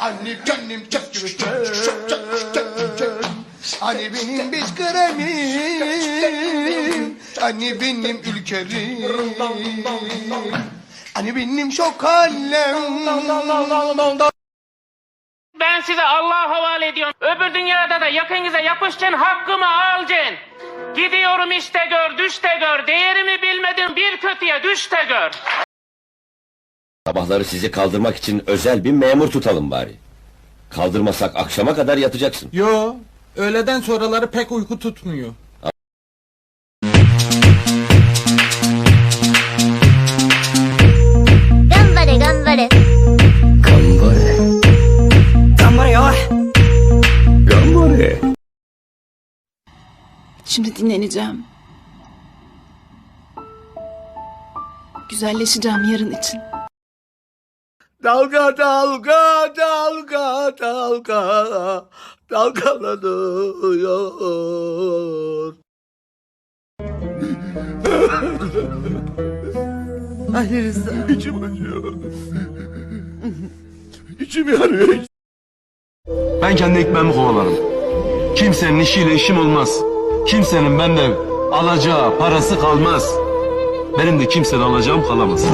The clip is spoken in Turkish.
Anne gibi çek çek çek çek çek Hani benim biz kremim Hani benim ülkerim Hani benim şok hallem Ben size Allah'a havale ediyorum. Öbür dünyada da yakınıza yapışacaksın hakkımı alacaksın. Gidiyorum işte gör düş de gör. Değerimi bilmedin bir kötüye düş de gör. Sabahları sizi kaldırmak için özel bir memur tutalım bari. Kaldırmasak akşama kadar yatacaksın. Yo, öğleden sonraları pek uyku tutmuyor. Gambare, gambare. Şimdi dinleneceğim. Güzelleşeceğim yarın için. Dalga dalga dalga dalga dalgalanıyor. Ali Rıza. İçim acıyor. İçim yanıyor. Ben kendi ekmeğimi kovalarım. Kimsenin işiyle işim olmaz. Kimsenin benden alacağı parası kalmaz. Benim de kimseden alacağım kalamaz.